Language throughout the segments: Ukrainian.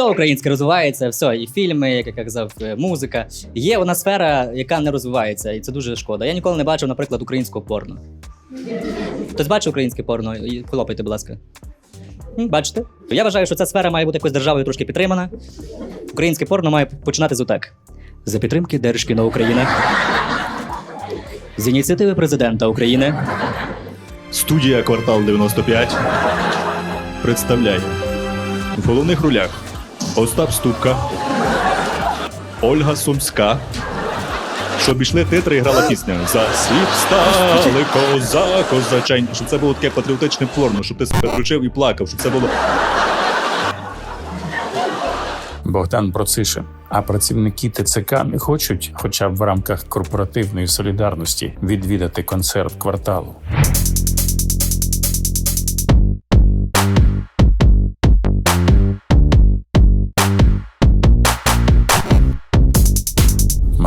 все українське розвивається, все, і фільми, як я казав, е, музика. Є одна сфера, яка не розвивається, і це дуже шкода. Я ніколи не бачив, наприклад, українського порно. Хтось бачив українське порно? Хлопайте, будь ласка. Бачите? Я вважаю, що ця сфера має бути якось державою трошки підтримана. Українське порно має починати з отак. За підтримки Держкіно України. З ініціативи президента України. Студія Квартал 95 представляє в головних ролях Остап Ступка, Ольга Сумська. Щоб ішли титри і грала пісня За світ стали коза, козачень. Щоб це було таке патріотичне порно, щоб ти себе включив і плакав, щоб це було Богдан Процишин. А працівники ТЦК не хочуть, хоча б в рамках корпоративної солідарності, відвідати концерт кварталу.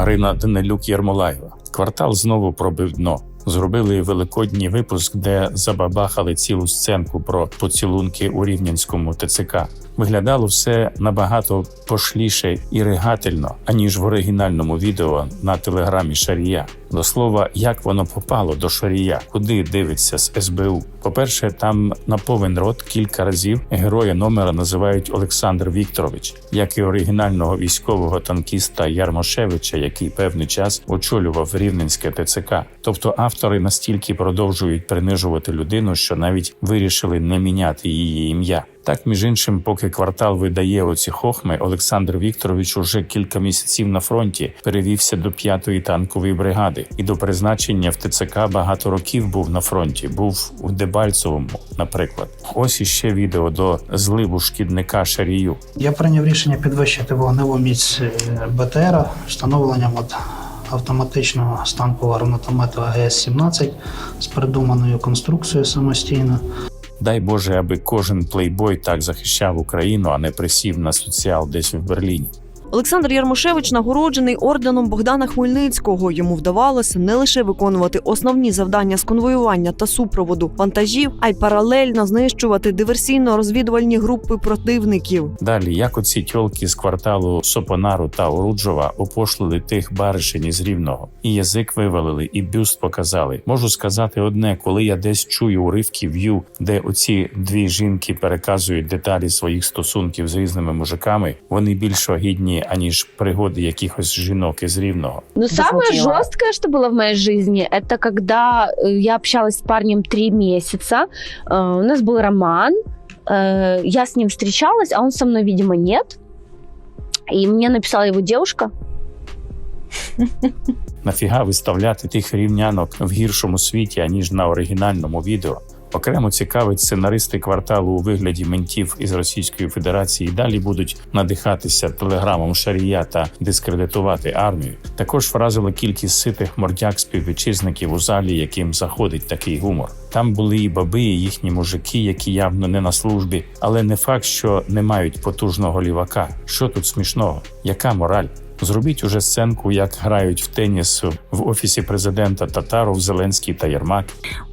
Марина Данилюк Єрмолаєва. Квартал знову пробив дно. Зробили великодній випуск, де забабахали цілу сценку про поцілунки у рівненському ТЦК. Виглядало все набагато пошліше і ригательно, аніж в оригінальному відео на телеграмі Шарія. До слова, як воно попало до Шарія, куди дивиться з СБУ. По-перше, там на повен рот кілька разів героя номера називають Олександр Вікторович, як і оригінального військового танкіста Ярмошевича, який певний час очолював рівненське ТЦК. Тобто автори настільки продовжують принижувати людину, що навіть вирішили не міняти її ім'я. Так, між іншим, поки квартал видає оці хохми, Олександр Вікторович уже кілька місяців на фронті перевівся до п'ятої танкової бригади і до призначення в ТЦК багато років був на фронті. Був у Дебальцевому, наприклад. Ось іще відео до зливу шкідника Шарію. Я прийняв рішення підвищити вогневу міць е, БТР встановленням от автоматичного станкового гранатомету АГС-17 з придуманою конструкцією самостійно. Дай Боже, аби кожен плейбой так захищав Україну, а не присів на соціал десь в Берліні. Олександр Ярмошевич нагороджений орденом Богдана Хмельницького. Йому вдавалося не лише виконувати основні завдання з конвоювання та супроводу вантажів, а й паралельно знищувати диверсійно-розвідувальні групи противників. Далі, як оці тьолки з кварталу Сопонару та Оруджова опошлили тих баришень із рівного, і язик вивалили, і бюст показали. Можу сказати одне, коли я десь чую уривки в'ю, де оці дві жінки переказують деталі своїх стосунків з різними мужиками, вони більш огідні аніж пригоди якихось жінок із рівного. Ну, самое жесткое, что было в моей жизни, это когда э, я общалась с парнем три месяца. Э, У нас был роман. э, Я с ним встречалась, а он со мной, видимо, нет. И мне написала его девушка. Нафіга виставляти тих рівнянок в гіршому світі, аніж на оригінальному відео. Окремо цікавить сценаристи кварталу у вигляді ментів із Російської Федерації далі будуть надихатися телеграмом Шарія та дискредитувати армію. Також вразила кількість ситих мордяк співвітчизників у залі, яким заходить такий гумор. Там були і баби, і їхні мужики, які явно не на службі, але не факт, що не мають потужного лівака. Що тут смішного? Яка мораль? Зробіть уже сценку, як грають в теніс в офісі президента Татаров, Зеленський та Єрмак.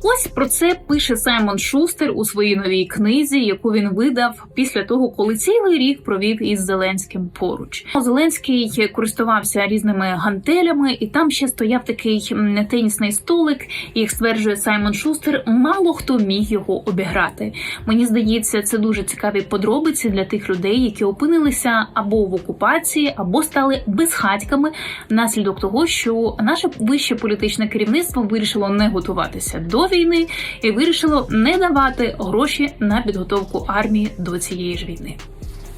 Ось про це пише Саймон Шустер у своїй новій книзі, яку він видав після того, коли цілий рік провів із Зеленським поруч. Зеленський користувався різними гантелями, і там ще стояв такий тенісний столик. Як стверджує Саймон Шустер, мало хто міг його обіграти. Мені здається, це дуже цікаві подробиці для тих людей, які опинилися або в окупації, або стали безхатьками внаслідок того, що наше вище політичне керівництво вирішило не готуватися до війни і вирішило не давати гроші на підготовку армії до цієї ж війни.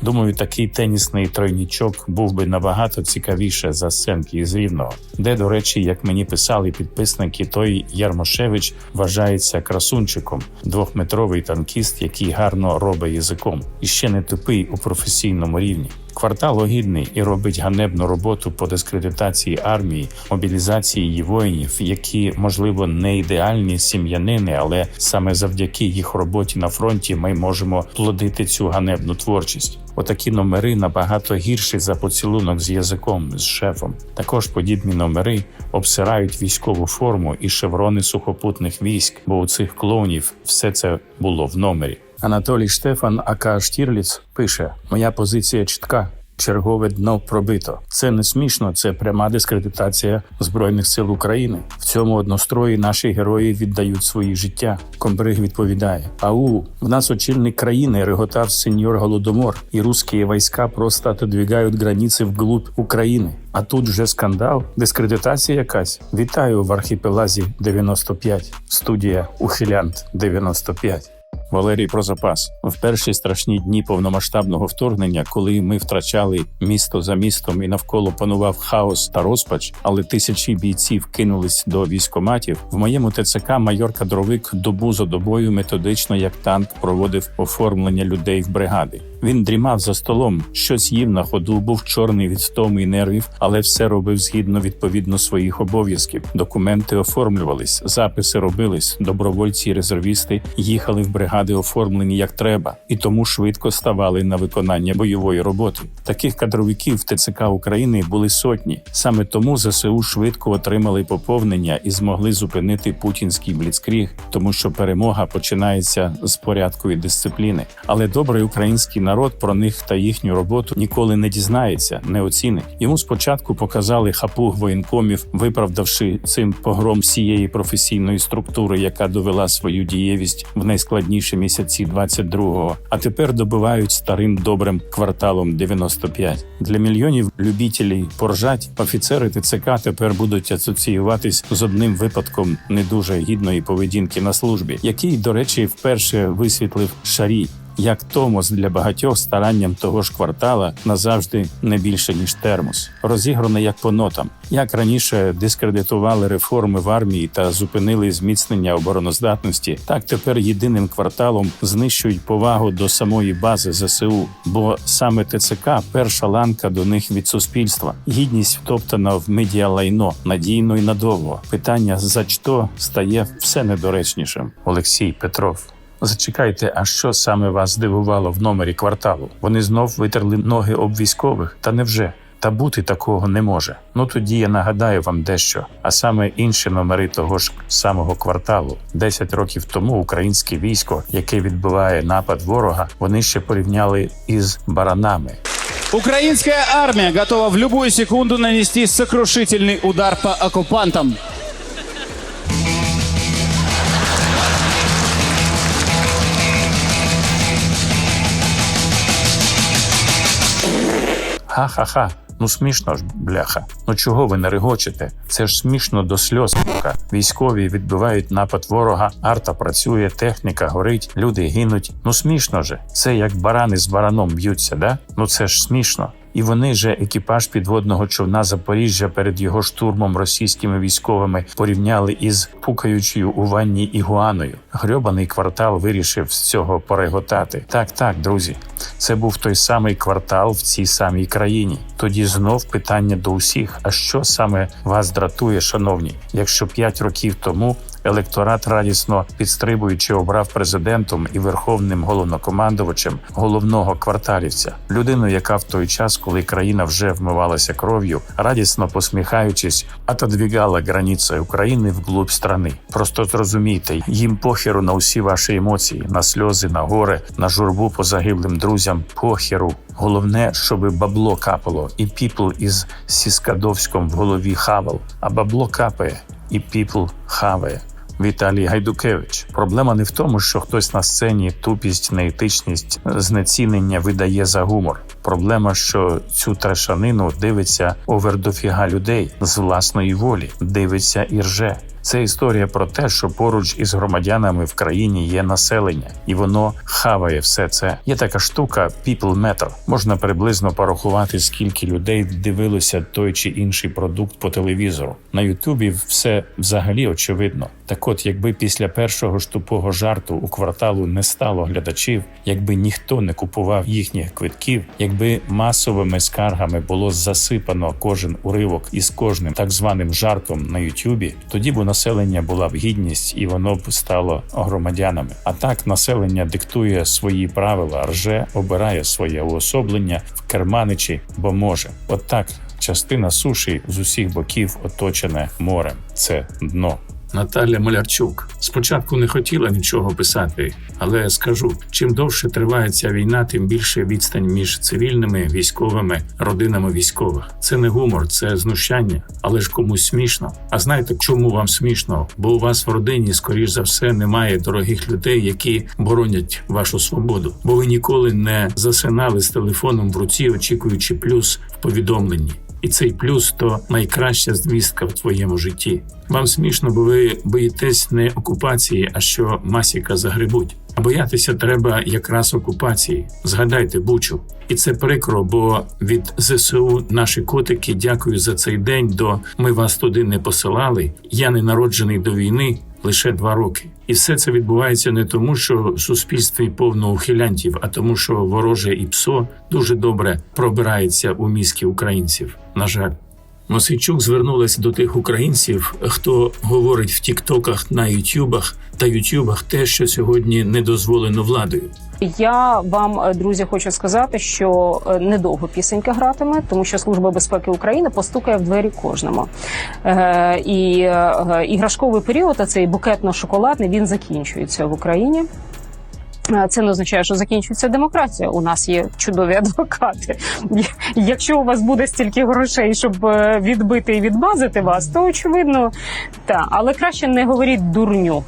Думаю, такий тенісний тройнічок був би набагато цікавіше за сценки із рівного, де, до речі, як мені писали підписники, той Ярмошевич вважається красунчиком, двохметровий танкіст, який гарно робить язиком, і ще не тупий у професійному рівні. Квартал огідний і робить ганебну роботу по дискредитації армії, мобілізації її воїнів, які, можливо, не ідеальні сім'янини, але саме завдяки їх роботі на фронті ми можемо плодити цю ганебну творчість. Отакі номери набагато гірші за поцілунок з язиком з шефом. Також подібні номери обсирають військову форму і шеврони сухопутних військ, бо у цих клоунів все це було в номері. Анатолій Штефан Ака Штірліц пише: Моя позиція чітка. Чергове дно пробито. Це не смішно, це пряма дискредитація збройних сил України. В цьому однострої наші герої віддають свої життя. Комбриг відповідає: Ау, в нас очільник країни реготав сеньор Голодомор, і русські війська просто отодвигають границі вглубь України. А тут вже скандал, дискредитація якась. Вітаю в архіпелазі 95, студія Ухилянт 95. Валерій про запас в перші страшні дні повномасштабного вторгнення, коли ми втрачали місто за містом і навколо панував хаос та розпач, але тисячі бійців кинулись до військоматів. В моєму ТЦК майор кадровик добу за добою методично як танк проводив оформлення людей в бригади. Він дрімав за столом, щось їв на ходу, був чорний від втоми і нервів, але все робив згідно відповідно своїх обов'язків. Документи оформлювались, записи робились. Добровольці і резервісти їхали в бригади, оформлені як треба, і тому швидко ставали на виконання бойової роботи. Таких кадровиків в ТЦК України були сотні. Саме тому ЗСУ швидко отримали поповнення і змогли зупинити путінський бліцкріг, тому що перемога починається з порядку і дисципліни. Але добрий український народ про них та їхню роботу ніколи не дізнається, не оцінить. Йому спочатку показали хапуг воєнкомів, виправдавши цим погром всієї професійної структури, яка довела свою дієвість в найскладніші місяці 22-го, а тепер добивають старим добрим кварталом 95. Для мільйонів любітелів поржать офіцери ТЦК тепер будуть асоціюватись з одним випадком не дуже гідної поведінки на службі, який, до речі, вперше висвітлив шарій. Як Томос для багатьох старанням того ж квартала назавжди не більше ніж термос, розігране як по нотам. Як раніше дискредитували реформи в армії та зупинили зміцнення обороноздатності, так тепер єдиним кварталом знищують повагу до самої бази ЗСУ, бо саме ТЦК перша ланка до них від суспільства. Гідність втоптана в медіалайно надійно і надовго. Питання за що стає все недоречнішим. Олексій Петров. Зачекайте, а що саме вас здивувало в номері кварталу? Вони знов витерли ноги об військових? Та невже? Та бути такого не може. Ну тоді я нагадаю вам дещо, а саме інші номери того ж самого кварталу. Десять років тому українське військо, яке відбиває напад ворога, вони ще порівняли із баранами. Украинская армия готова в любую секунду нанести сокрушительный удар по оккупантам. Ха-ха-ха. Ну смішно ж, бляха. Ну чого ви не регочете? Це ж смішно до сльоз. сука. Військові відбивають напад ворога, арта працює, техніка горить, люди гинуть. Ну смішно же. Це як барани з бараном б'ються, да? Ну це ж смішно. І вони же екіпаж підводного човна Запоріжжя перед його штурмом російськими військовими порівняли із пукаючою у ванні ігуаною. Грьобаний квартал вирішив з цього пореготати. Так, так, друзі, це був той самий квартал в цій самій країні. Тоді знов питання до усіх: а що саме вас дратує, шановні? Якщо п'ять років тому електорат радісно підстрибуючи обрав президентом і верховним головнокомандувачем головного кварталівця, людину, яка в той час, коли країна вже вмивалася кров'ю, радісно посміхаючись, отодвігала границі України вглубь страни. Просто зрозумійте, їм похеру на усі ваші емоції, на сльози, на горе, на журбу по загиблим друзям. Похеру. Головне, щоби бабло капало, і піпл із Сіскадовськом в голові хавал, а бабло капає, і піпл хаває. Віталій Гайдукевич. Проблема не в тому, що хтось на сцені тупість, неетичність, знецінення видає за гумор. Проблема, що цю трешанину дивиться овердофіга людей з власної волі, дивиться і рже. Це історія про те, що поруч із громадянами в країні є населення, і воно хаває все це. Є така штука people meter. Можна приблизно порахувати, скільки людей дивилося той чи інший продукт по телевізору. На Ютубі все взагалі очевидно. Так от, якби після першого ж тупого жарту у кварталу не стало глядачів, якби ніхто не купував їхніх квитків, якби масовими скаргами було засипано кожен уривок із кожним так званим жартом на Ютубі, тоді б у населення була б гідність і воно б стало громадянами. А так населення диктує свої правила, рже, обирає своє уособлення в керманичі, бо може. От так частина суші з усіх боків оточене морем. Це дно. Наталя Малярчук. Спочатку не хотіла нічого писати, але скажу: чим довше триває ця війна, тим більше відстань між цивільними, військовими, родинами військових. Це не гумор, це знущання, але ж комусь смішно. А знаєте, чому вам смішно? Бо у вас в родині, скоріш за все, немає дорогих людей, які боронять вашу свободу. Бо ви ніколи не засинали з телефоном в руці, очікуючи плюс в повідомленні. І цей плюс то найкраща звістка в твоєму житті. Вам смішно, бо ви боїтесь не окупації, а що масіка загребуть. А боятися треба якраз окупації. Згадайте Бучу. І це прикро, бо від ЗСУ наші котики дякую за цей день. До ми вас туди не посилали. Я не народжений до війни лише два роки. І все це відбувається не тому, що в суспільстві повно ухилянтів, а тому, що вороже і псо дуже добре пробирається у мізки українців. На жаль. Мосичук звернулася до тих українців, хто говорить в тіктоках на ютюбах та ютюбах те, що сьогодні не дозволено владою. Я вам, е, друзі, хочу сказати, що е, недовго пісенька гратиме, тому що Служба безпеки України постукає в двері кожному. Е, і іграшковий період, а цей букетно-шоколадний, він закінчується в Україні. Це не означає, що закінчується демократія. У нас є чудові адвокати. Якщо у вас буде стільки грошей, щоб відбити і відмазати вас, то очевидно, так. Але краще не говоріть дурню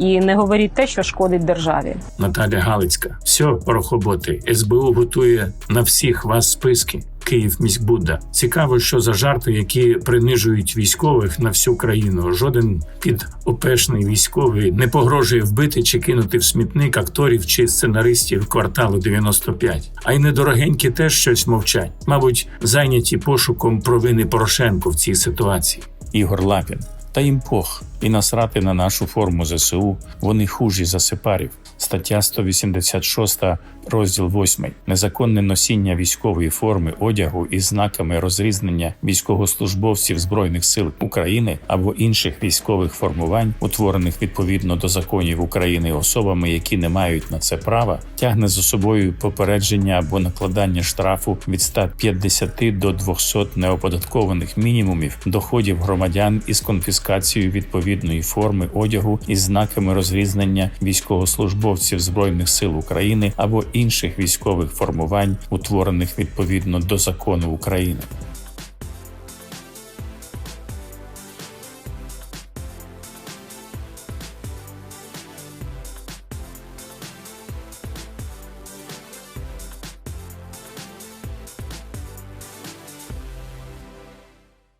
і не говоріть те, що шкодить державі. Наталя Галицька. Все, порохоботи. СБУ готує на всіх вас списки. Київ міськбуда. Цікаво, що за жарти, які принижують військових на всю країну. Жоден підопешний військовий не погрожує вбити чи кинути в смітник акторів чи сценаристів кварталу 95. А й недорогенькі теж щось мовчать. Мабуть, зайняті пошуком провини Порошенко в цій ситуації. Ігор Лапін. Та їм пох і насрати на нашу форму ЗСУ. Вони хужі за сепарів. Стаття 186, розділ 8. Незаконне носіння військової форми одягу із знаками розрізнення військовослужбовців збройних сил України або інших військових формувань, утворених відповідно до законів України особами, які не мають на це права, тягне за собою попередження або накладання штрафу від 150 до 200 неоподаткованих мінімумів доходів громадян із конфіскацією відповідної форми одягу із знаками розрізнення військовослужбовців збройних сил України або інших військових формувань, утворених відповідно до закону України.